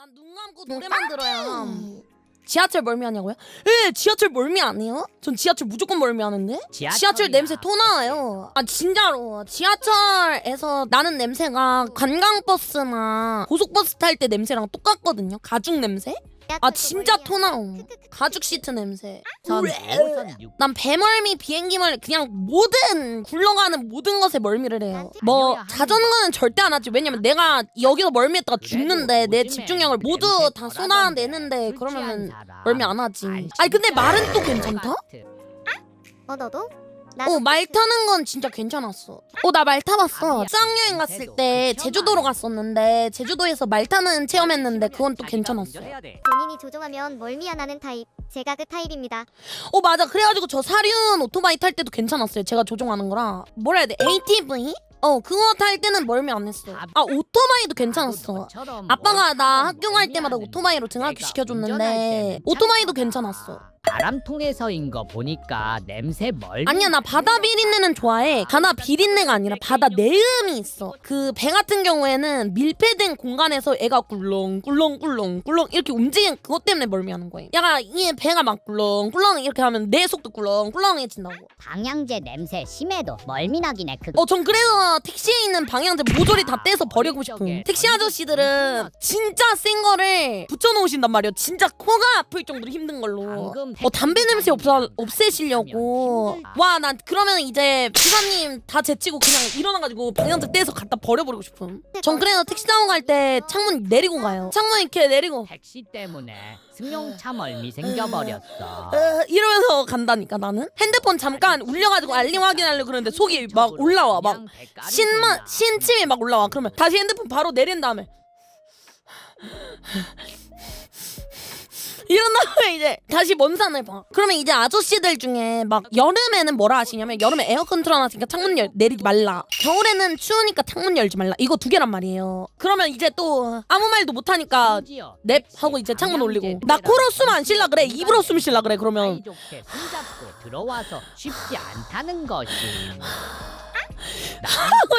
난 눈 감고 노래만 들어야 지하철 멀미 하냐고요? 예, 지하철 멀미 안 해요? 전 지하철 무조건 멀미 하는데? 지하철 냄새 토 나와요. 아 진짜로 지하철에서 나는 냄새가 관광버스나 고속버스 탈 때 냄새랑 똑같거든요. 가죽 냄새? 아 진짜 토 나옴. 가죽 시트 냄새. 전 5호선 6난 배멀미, 비행기 멀미 그냥 모든 굴러가는 모든 것에 멀미를 해요. 뭐 자전거는 절대 안 하지. 왜냐면 내가 여기서 멀미했다가 죽는데 내 집중력을 모두 다 쏟아내는데 그러면은 멀미 안 하지. 아니 근데 말은 또 괜찮다? 어 너도? 어 말 타는 건 진짜 괜찮았어. 어 나 말 타봤어. 수학여행 갔을 때 제주도로 갔었는데 제주도에서 말 타는 체험했는데 그건 또 괜찮았어. 본인이 조종하면 멀미야 나는 타입. 제가 그 타입입니다. 어 맞아. 그래가지고 저 사륜 오토바이 탈 때도 괜찮았어요. 제가 조종하는 거라. 뭐라 해야 돼? ATV? 어 그거 탈 때는 멀미 안 했어. 아 오토바이도 괜찮았어. 아빠가 나 학교 갈 때마다 오토바이로 등하교 시켜줬는데 오토바이도 괜찮았어 바람통에서인 거 보니까 냄새 멀 아니야 나 바다 비린내는 좋아해. 바다 비린내가 아니라 바다 내음이 있어. 그 배 같은 경우에는 밀폐된 공간에서 애가 꿀렁 꿀렁 꿀렁 꿀렁 이렇게 움직이는 그것 때문에 멀미하는 거예요. 야가 이 배가 막 꿀렁 꿀렁 이렇게 하면 내 속도 꿀렁 꿀렁해진다고. 방향제 냄새 심해도 멀미나긴 해 그거 어, 전 그래서 택시에 있는 방향제 모조리 다 떼서 버리고 싶음. 택시 아저씨들은 진짜 센 거를 붙여놓으신단 말이에요. 진짜 코가 아플 정도로 힘든 걸로. 방금 어, 담배 냄새 없어, 없애시려고. 와, 난 그러면 이제 기사님 다 제치고 그냥 일어나가지고 방향제 떼서 갖다 버려버리고 싶음. 전 그래서 택시 타고 갈 때 창문 내리고 가요. 창문 이렇게 내리고. 택시 때문에 승용차 멀미 생겨버렸어 어, 이러면서 간다니까 나는 핸드폰 잠깐 울려가지고 알림 확인하려 고 그러는데 속이 막 올라와 막 신만 신침이 막 올라와 그러면 다시 핸드폰 바로 내린 다음에 이런 다음에 이제 다시 먼 산을 봐. 그러면 이제 아저씨들 중에 막 여름에는 뭐라 하시냐면 여름에 에어컨 틀어놨으니까 창문 열, 내리지 말라. 겨울에는 추우니까 창문 열지 말라. 이거 두 개란 말이에요. 그러면 이제 또 아무 말도 못 하니까 넵 하고 이제 창문 올리고. 나 코로 숨 안 쉴라 그래. 입으로 숨 쉴라 그래 그러면. 사이좋게 손잡고 들어와서 쉽지 않다는 것이. 어,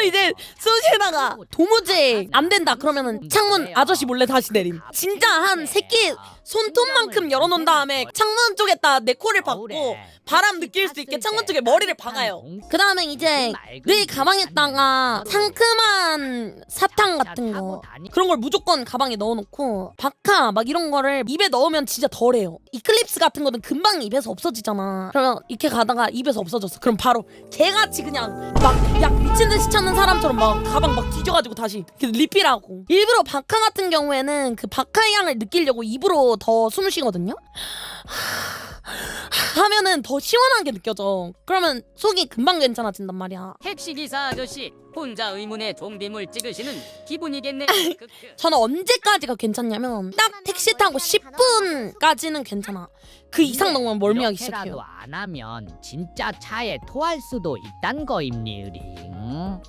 이제 숨쉬다가 도무지 안 된다. 그러면은 창문 아저씨 몰래 다시 내림. 진짜 한 새끼 손톱만큼 열어놓은 다음에 창문 쪽에다 내 코를 박고 바람 느낄 수 있게 창문 쪽에 머리를 박아요. 그 다음에 이제 늘 가방에다가 상큼한 사탕 같은 거. 그런 걸 무조건 가방에 넣어놓고 바카 막 이런 거를 입에 넣으면 진짜 덜해요. 이클립스 같은 거는 금방 입에서 없어지잖아. 그러면 이렇게 가다가 입에서 없어졌어. 그럼 바로 개같이 그냥 막 약 미친 듯이 찾는 사람처럼 막 가방 막 뒤져가지고 다시 리필하고. 일부러 바카 같은 경우에는 그 바카 향을 느끼려고 입으로 더 숨을 쉬거든요? 하면은 더 시원한 게 느껴져. 그러면 속이 금방 괜찮아진단 말이야. 택시기사 아저씨 혼자 의문의 좀비물 찍으시는 기분이겠네. 저는 언제까지가 괜찮냐면 딱 택시 타고 10분까지는 괜찮아. 그 이상 넘으면 멀미하기 이렇게라도 시작해요. 안 하면 진짜 차에 토할 수도 있단 거임 니 으링 안녕